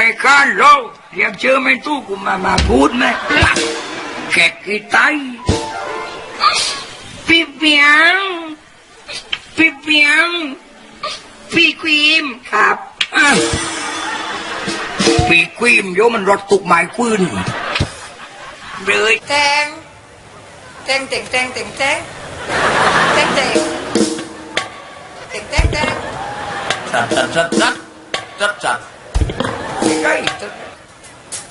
ไม่ค้านเราเรียกเชื่อไม่ตู้กูมามาพูดไหมแขกกี่ไตพี่เปียงพี่เปียงพี่ควีมครับอ้าวพี่ควีมโยมันรถตุกหมายคืนเลยแตงแตงแตงแตงแตงแตงแตงแตงแตงแตงแตงจัดจัดจัดจัดจัดจัด ใกล้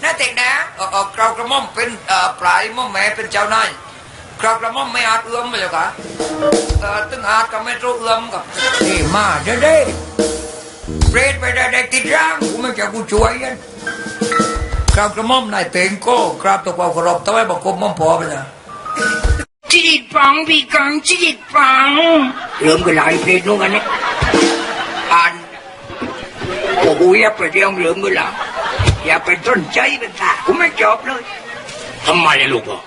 น่าแตงนะเออเออกราวกระหม่อมเป็นเอ่อปลายหม่อมแม่เป็นเจ้านายกราวกระหม่อมไม่อาจเอื้อมไปเลยค่ะเออตึงอาจก็ไม่รู้เอื้อมกับนี่มาเด้อเด้เปรตไปได้ได้ติดร่างกูไม่จะกูช่วยกันกราวกระหม่อมนายเต็งโก้กราบตะความเคารพทำไมบอกกบหม่อมพอไปนะจิตปังพี่กังจิตปังเริ่มกันหลายเพลงนู้นกันเนี่ยอ่าน โอ้โหอย่าไปเรียงเริ่มกันแล้วอย่าไปต้นใจเป็นตากูไม่จบเลยทำไมลูกพ่อ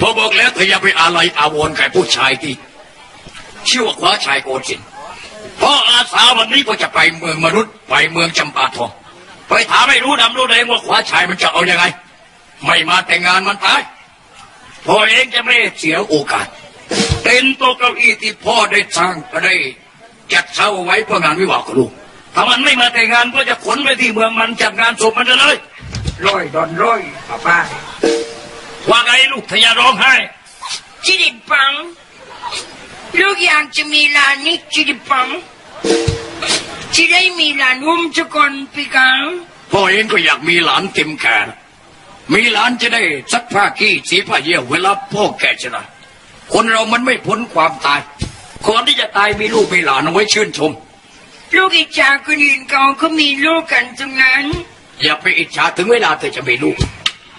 พ่อบอกแล้วเธออย่าไปอะไรอาวรกับผู้ชายที่ชื่อว่าคว้าชายโกจินพ่ออาสาวันนี้ก็จะไปเมืองมนุษย์ไปเมืองจำปาทองไปถามให้รู้ดำรู้แดงว่าคว้าชายมันจะเอาอยัางไง ไม่มาแต่งงานมันตายพ่อเองจะไม่เสียโอกาสเต็นโต๊ะเก้าอี้ที่พ่อได้สร้างก็ได้จัดเช่าเอาไว้เพื่องานวิวาห์ของลูก ถ้ามันไม่มาแต่งงานก็จะขนไปที่เมืองมันจัดงานศพมันเลยร้อยดอนร้อยป้าป้าว่าไงลูกทยาร้องไห้จิตปัง ลูกอยากจะมีหลานนี่จิตปังจะได้มีหลานอุ้มทุกคนพี่กังพ่อเองก็อยากมีหลานเต็มแขนมีหลานจะได้ซักผ้าขี้สีผ้าเยี่ยวเวลาพ่อแก่ชนะคนเรามันไม่พ้นความตายก่อนที่จะตายมีลูกมีหลานเอาไว้ชื่นชม ลูกอิจฉาคนอื่นเขาเขามีลูกกันตรงนั้น อย่าไปอิจฉาถึงเวลาเธอจะมีลูก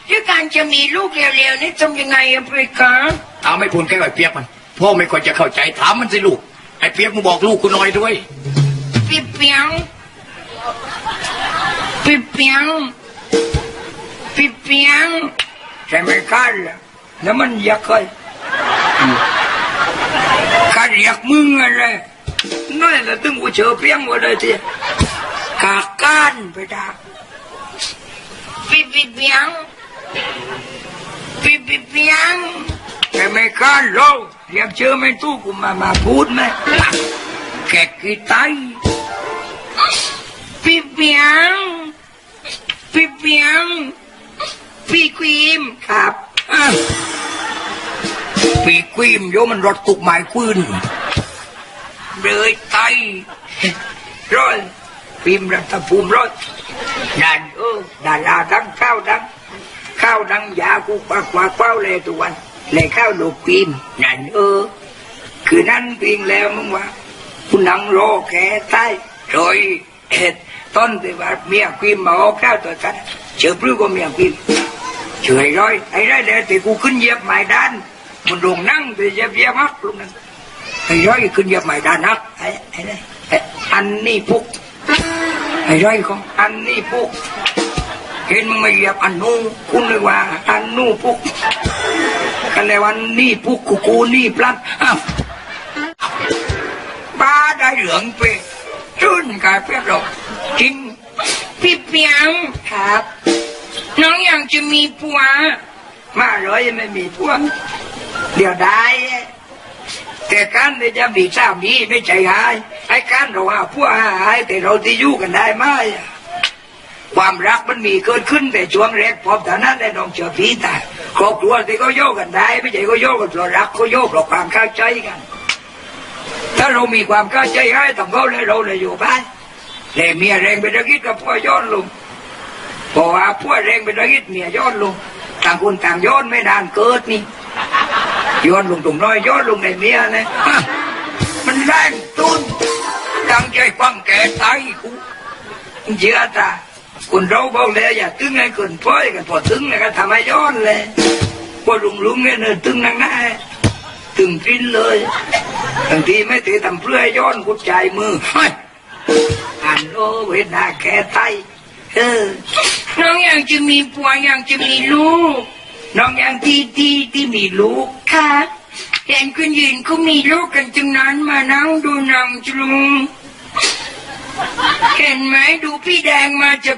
ด้วยการจะมีลูกเร็วๆนี่ทำยังไงอะพี่กังถามไม่พ้นแค่ไอ้เปียกมันพ่อไม่ค่อยจะเข้าใจถามมันสิลูกไอ้เปียกมึงบอกลูกกูหน่อยด้วยพี่เปียงพี่เปียงพี่เปียงใช่ไหมกันล่ะแล้วมันอยากเคยข้าเรียกมึงอะไร นั่นแหละตึงกูเจอเปียงหมดเลยทีกากันไปดาพี่พี่เปียงพี่พี่เปียงใช่ไหมกันเราเรียกเจอไม่ตู้กูมามาพูดไหมแขกกี่ไตพี่เปียงพี่เปียงพี่ควีมครับอ้าวพี่ควีมโยมันรถตุกหมายคืน เลยไตร้อยพิมรัฐภูมิร้อยดันเออดาราทั้งข้าวดังข้าวดังยากูกว่ากว่าเป้าเลยทุกวันเลยข้าวลูกพิมนั่นเออ คือนั่นพียงแล้วมึงว่าคุณนังรอแกใต้โดยเอ็ดต้นที่ว่าเมียควีมมาเอาข้าวตัวกันเชื่อพรื้ก็เมียควีมเฉยร้อยไอ้ได้เดี๋ยวแต่กูขึ้นเยียบไม้ด้านมันโด่งนั่งแต่เยียบเยียบฮักลุงนั้น ไอ้ร้อยขึ้นเหยียบไม้ด้านฮักไอ้ไอ้นี่ไอ้อันนี้พุกไอ้ร้อยของอันนี้พุกเห็นมึงมาเหยียบอันนู้นคุณเลยว่า อันนู้นพุกกันเลยวันนี้พุกกูกูนี่พลัดอ้าวบ้าได้เหลืองไปชื่นกายเพียบหรอกจริงพี่เปียงครับ น้องอยากจะมีผัว มาเลยยังไม่มีผัวเดี๋ยวได้ แต่การที่จะมีสามีไม่ใช่หายไอ้การเราหาผัวหายแต่เราที่อยู่กันได้ไหมความรักมันมีเกิดขึ้นแต่ช่วงแรกพอแต่นั้นได้น้องเจอพี่แต่ครอบครัวที่ก็โยกกันได้ ไม่ใช่ก็โยกกันเพราะรักก็โยกเพราะความเข้าใจกัน ถ้าเรามีความเข้าใจให้ต่างเขาเลยเราเลยอยู่บ้านแต่เมียแรงเป็นระกิดกับพ่อย้อนลงพราะว่าพ่อแรงเป็นระกิดเมียย้อนลงต่างคนต่างย้อนไม่นานเกิดนี่ ย้อนลงตรงน้อยย้อนลงในเมียนะฮะมันแรงตุนตั้งใจฟังแก่ตายกูเชื่อตาคุณเราบอกเลยอย่าตึงให้เกินพ้อยกันพอตึงเลยก็ทำให้ย้อนเลยพอลุงลุงเนี่ยเนยตึงนั่งหน้าตึงกินเลยบางทีไม่ตีทำเพื่อให้ย้อนกุดใจายมือเฮ้ยอันโอเวนาแก่ไตเออน้องอยากจะมีผัวอยากจะมีลูก น้องอยากที่ที่ที่มีลูกค่ะเห็นคุณยืนก็มีลูกกันจึงนั้นมานั่งดูหนังจลุง เห็นไหมดูพี่แดงมาจาก